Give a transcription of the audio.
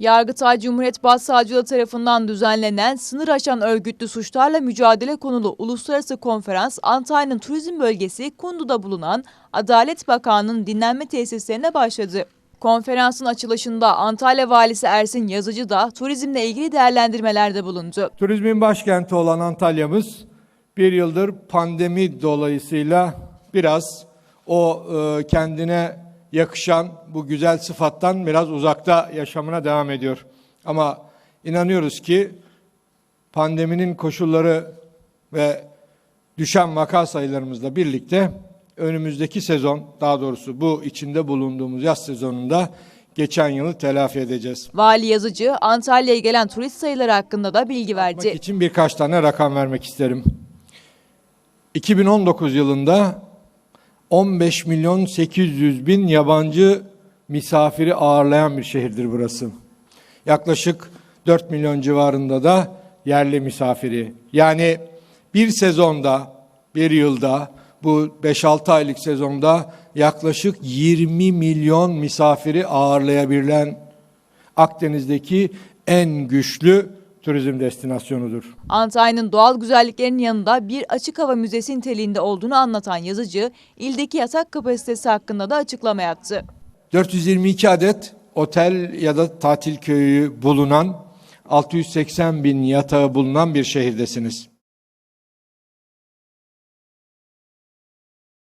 Yargıtay Cumhuriyet Başsavcılığı tarafından düzenlenen sınır aşan örgütlü suçlarla mücadele konulu uluslararası konferans Antalya'nın turizm bölgesi Kundu'da bulunan Adalet Bakanlığı'nın dinlenme tesislerine başladı. Konferansın açılışında Antalya Valisi Ersin Yazıcı da turizmle ilgili değerlendirmelerde bulundu. Turizmin başkenti olan Antalya'mız bir yıldır pandemi dolayısıyla biraz o e, kendine yakışan bu güzel sıfattan biraz uzakta yaşamına devam ediyor. Ama inanıyoruz ki pandeminin koşulları ve düşen vaka sayılarımızla birlikte önümüzdeki sezon daha doğrusu bu içinde bulunduğumuz yaz sezonunda geçen yılı telafi edeceğiz. Vali Yazıcı Antalya'ya gelen turist sayıları hakkında da bilgi verdi. için birkaç tane rakam vermek isterim. 2019 yılında 15 milyon 800 bin yabancı misafiri ağırlayan bir şehirdir burası. Yaklaşık 4 milyon civarında da yerli misafiri. Yani bir sezonda, bir yılda, bu 5-6 aylık sezonda yaklaşık 20 milyon misafiri ağırlayabilen Akdeniz'deki en güçlü turizm destinasyonudur. Antalya'nın doğal güzelliklerinin yanında bir açık hava müzesi niteliğinde olduğunu anlatan yazıcı, ildeki yatak kapasitesi hakkında da açıklama yaptı. 422 adet otel ya da tatil köyü bulunan 680 bin yatağı bulunan bir şehirdesiniz.